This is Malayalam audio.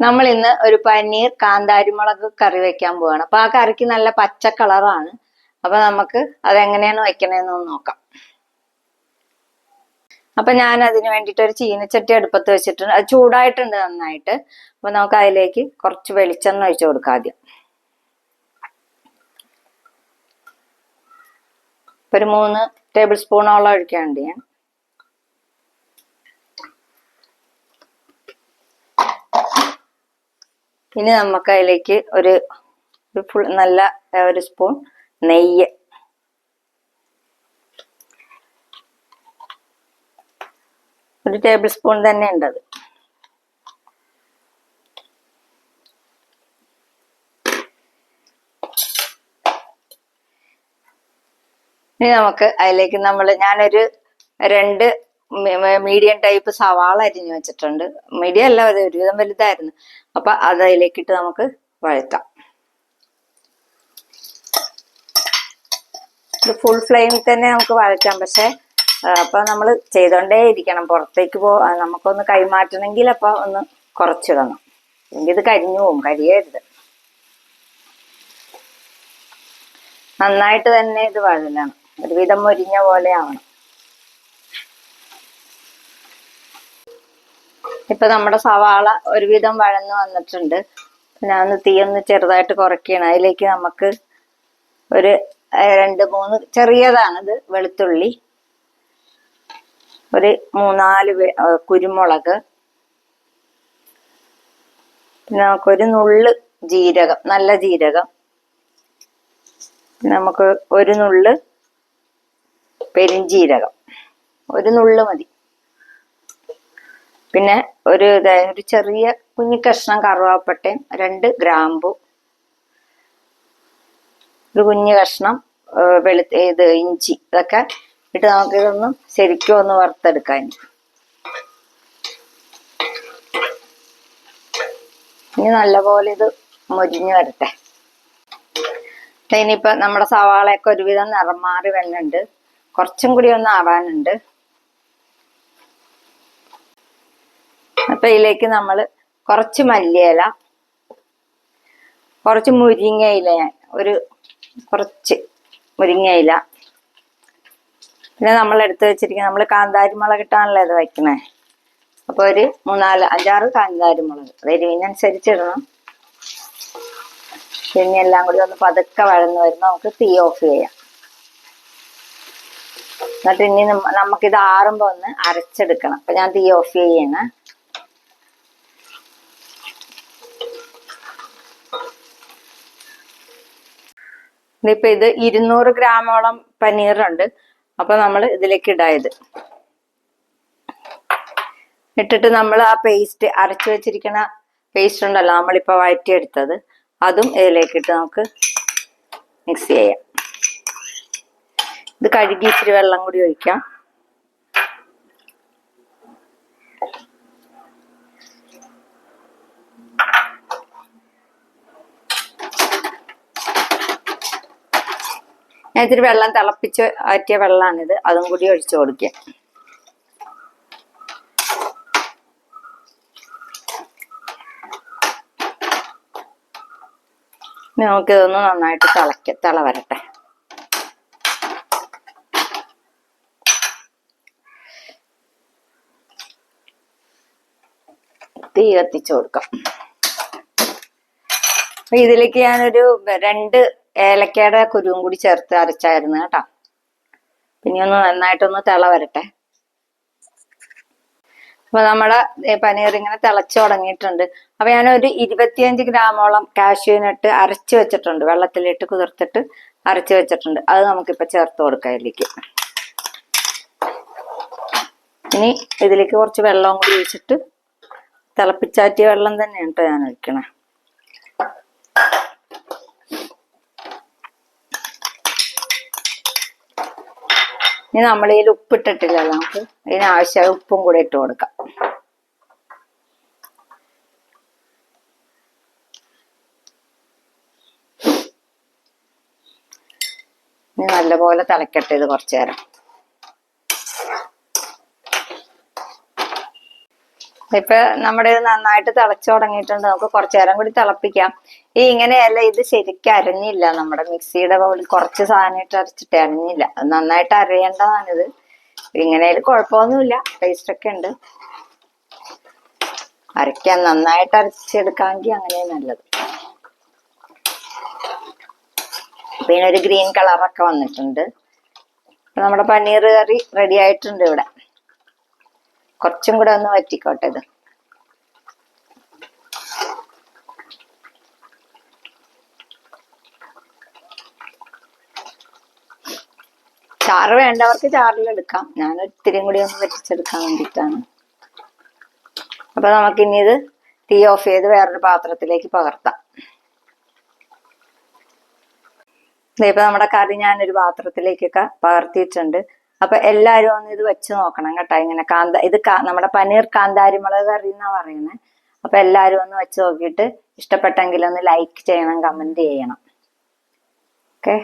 നമ്മൾ ഇന്ന് ഒരു പനീർ കാന്താരിമുളക് കറി വെക്കാൻ പോവാണ്. അപ്പൊ ആ കറിക്ക് നല്ല പച്ച കളറാണ്. അപ്പൊ നമുക്ക് അതെങ്ങനെയാണ് വെക്കണേന്ന് നോക്കാം. അപ്പൊ ഞാൻ അതിന് വേണ്ടിയിട്ട് ഒരു ചീനച്ചട്ടി അടുപ്പത്ത് വെച്ചിട്ടുണ്ട്. അത് ചൂടായിട്ടുണ്ട് നന്നായിട്ട്. അപ്പൊ നമുക്ക് അതിലേക്ക് കുറച്ച് വെളിച്ചെണ്ണ ഒഴിച്ചു കൊടുക്കാം ആദ്യം. ഒരു മൂന്ന് ടേബിൾ സ്പൂണോളം ഒഴിക്കാനുണ്ട് ഞാൻ ഇനി നമുക്ക് അതിലേക്ക് ഒരു ഫുൾ നല്ല ഒരു സ്പൂൺ നെയ്യ്. ഒരു ടേബിൾ സ്പൂൺ തന്നെ ഉണ്ടത് ഇനി നമുക്ക് അതിലേക്ക് നമ്മൾ ഞാനൊരു രണ്ട് മീഡിയം ടൈപ്പ് സവാള അരിഞ്ഞു വെച്ചിട്ടുണ്ട്. മീഡിയം അല്ല അത് ഒരുവിധം വലുതായിരുന്നു. അപ്പൊ അത് അതിലേക്കിട്ട് നമുക്ക് വഴറ്റാം. ഇത് ഫുൾ ഫ്ലെയിമിൽ തന്നെ നമുക്ക് വഴറ്റാം. പക്ഷെ അപ്പൊ നമ്മൾ ചെയ്തോണ്ടേ ഇരിക്കണം. പുറത്തേക്ക് പോ നമുക്കൊന്ന് കൈമാറ്റണമെങ്കിൽ അപ്പൊ ഒന്ന് കുറച്ചിടണം. എങ്കിൽ ഇത് കരിഞ്ഞു പോകും കരിയരുത്. നന്നായിട്ട് തന്നെ ഇത് വഴലാണ്. ഒരുവിധം മൊരിഞ്ഞ പോലെ ആവണം. ഇപ്പൊ നമ്മുടെ സവാള ഒരുവിധം വഴന്ന് വന്നിട്ടുണ്ട്. ഒന്ന് തീ ഒന്ന് ചെറുതായിട്ട് കുറയ്ക്കണം അതിലേക്ക് നമുക്ക് ഒരു രണ്ട് മൂന്ന് ചെറിയതാണിത് വെളുത്തുള്ളി. ഒരു മൂന്നാൽ കുരുമുളക്. പിന്നെ നമുക്കൊരു നുള്ള് ജീരകം നല്ല ജീരകം. നമുക്ക് ഒരു നുള്ള് പെരിഞ്ജീരകം ഒരു നുള്ള് മതി. പിന്നെ ഒരു ഒരു ചെറിയ കുഞ്ഞു കഷ്ണം കറുവാപ്പട്ടയും രണ്ട് ഗ്രാമ്പു ഒരു കുഞ്ഞു കഷ്ണം വെളു ഇത് ഇഞ്ചി ഇതൊക്കെ ഇട്ട് നമുക്ക് ഇതൊന്ന് ശരിക്കും ഒന്ന് വറുത്തെടുക്കാൻ ഇനി നല്ലപോലെ ഇത് മൊരിഞ്ഞു വരട്ടെ. ഇനിയിപ്പോ നമ്മുടെ സവാളയൊക്കെ ഒരുവിധം നിറം മാറി വരുന്നുണ്ട്. കുറച്ചും കൂടി ഒന്ന് ആവാനുണ്ട്. അപ്പൊ ഇതിലേക്ക് നമ്മൾ കുറച്ച് മല്ലിയില കുറച്ച് മുരിങ്ങയില ഒരു കുറച്ച് മുരിങ്ങയില. പിന്നെ നമ്മൾ എടുത്ത് വെച്ചിരിക്കുന്നത് നമ്മൾ കാന്താരി മുളക് ഇട്ടാണല്ലോ ഇത് വയ്ക്കണേ. അപ്പൊ ഒരു മൂന്നാൽ അഞ്ചാറ് കാന്താരി മുളക്. അത് എരിവിനനുസരിച്ച് ഇടണം. പിന്നെ എല്ലാം കൂടി ഒന്ന് പതുക്കെ വഴന്ന് വരുമ്പോൾ നമുക്ക് തീ ഓഫ് ചെയ്യാം. എന്നിട്ട് ഇനി നമുക്കിത് ആറുമ്പോ ഒന്ന് അരച്ചെടുക്കണം. അപ്പൊ ഞാൻ തീ ഓഫ് ചെയ്യണേ. ഇനിയിപ്പൊ ഇത് ഇരുന്നൂറ് ഗ്രാമോളം പനീറുണ്ട്. അപ്പൊ നമ്മൾ ഇതിലേക്ക് ഇടായത്. ഇട്ടിട്ട് നമ്മൾ ആ പേസ്റ്റ് അരച്ചു വെച്ചിരിക്കുന്ന പേസ്റ്റ് ഉണ്ടല്ലോ നമ്മളിപ്പോ വഴറ്റിയെടുത്തത്. അതും ഇതിലേക്ക് ഇട്ട് നമുക്ക് മിക്സ് ചെയ്യാം. ഇത് കഴുകി ഇച്ചിരി വെള്ളം കൂടി ഒഴിക്കാം. ഇത്തിരി വെള്ളം തിളപ്പിച്ച് ആറ്റിയ വെള്ളമാണിത് അതും കൂടി ഒഴിച്ചു കൊടുക്കുക. നമുക്കിതൊന്ന് നന്നായിട്ട് തിളക്ക തിള വരട്ടെ തീ കത്തിച്ചു കൊടുക്കാം. ഇതിലേക്ക് ഞാനൊരു രണ്ട് ഏലക്കയുടെ കുരുവും കൂടി ചേർത്ത് അരച്ചായിരുന്നു കേട്ടോ. പിന്നെ ഒന്ന് നന്നായിട്ടൊന്ന് തിള വരട്ടെ. അപ്പൊ നമ്മുടെ പനീർ ഇങ്ങനെ തിളച്ചു തുടങ്ങിയിട്ടുണ്ട്. അപ്പൊ ഞാൻ ഒരു ഇരുപത്തിയഞ്ച് ഗ്രാമോളം കാഷ്യൂനട്ട് അരച്ചു വെച്ചിട്ടുണ്ട്. വെള്ളത്തിലിട്ട് കുതിർത്തിട്ട് അരച്ചു വെച്ചിട്ടുണ്ട്. അത് നമുക്കിപ്പോ ചേർത്ത് കൊടുക്കാം ഇതിലേക്ക്. ഇനി ഇതിലേക്ക് കുറച്ച് വെള്ളവും കൂടി ഒഴിച്ചിട്ട് തിളപ്പിച്ചാറ്റിയ വെള്ളം തന്നെയാണ് കേട്ടോ ഞാൻ ഒഴിക്കണേ. ഇനി നമ്മൾ ഇതിൽ ഉപ്പിട്ടിട്ടില്ലല്ലോ നമുക്ക്. ഇതിനാവശ്യമായ ഉപ്പും കൂടെ ഇട്ട് കൊടുക്കാം. ഇനി നല്ലപോലെ തിളക്കട്ടെ ഇത് കുറച്ചു നേരം. ഇപ്പൊ നമ്മുടെ ഇത് നന്നായിട്ട് തിളച്ചു തുടങ്ങിയിട്ടുണ്ട്. നമുക്ക് കുറച്ചു നേരം കൂടി തിളപ്പിക്കാം. ഈ ഇങ്ങനെയല്ല ഇത് ശരിക്കും അരഞ്ഞില്ല. നമ്മുടെ മിക്സിയുടെ ബൗളിൽ കുറച്ച് സാധനം ഇട്ട് അരച്ചിട്ട് അരഞ്ഞില്ല. നന്നായിട്ട് അരയേണ്ടതാണിത്. ഇങ്ങനെയിൽ കുഴപ്പമൊന്നുമില്ല. ടേസ്റ്റ് ഒക്കെ ഉണ്ട്. അരയ്ക്കാൻ നന്നായിട്ട് അരച്ചെടുക്കാമെങ്കിൽ അങ്ങനെ നല്ലത്. പിന്നെ ഒരു ഗ്രീൻ കളറൊക്കെ വന്നിട്ടുണ്ട്. നമ്മുടെ പനീർ കറി റെഡി ആയിട്ടുണ്ട് ഇവിടെ. കുറച്ചും കൂടെ ഒന്ന് വറ്റിക്കോട്ടെ ഇത്. ചാറ് വേണ്ടവർക്ക് ചാറിലെടുക്കാം ഞാൻ ഒത്തിരി കൂടി ഒന്ന് വറ്റിച്ചെടുക്കാൻ വേണ്ടിയിട്ടാണ്. അപ്പൊ നമുക്കിനി ഇത് തീ ഓഫ് ചെയ്ത് വേറൊരു പാത്രത്തിലേക്ക് പകർത്താം. ഇപ്പൊ നമ്മുടെ കറി ഞാനൊരു പാത്രത്തിലേക്കൊക്കെ പകർത്തിയിട്ടുണ്ട്. അപ്പൊ എല്ലാരും ഒന്ന് ഇത് വെച്ച് നോക്കണം കേട്ടോ ഇങ്ങനെ കാന്ത ഇത് നമ്മുടെ പനീർ കാന്താരി മുളക് കറി എന്നാ പറയുന്നത് അപ്പൊ എല്ലാരും ഒന്ന് വെച്ച് നോക്കിയിട്ട് ഇഷ്ടപ്പെട്ടെങ്കിൽ ഒന്ന് ലൈക്ക് ചെയ്യണം കമന്റ് ചെയ്യണം. ഓക്കെ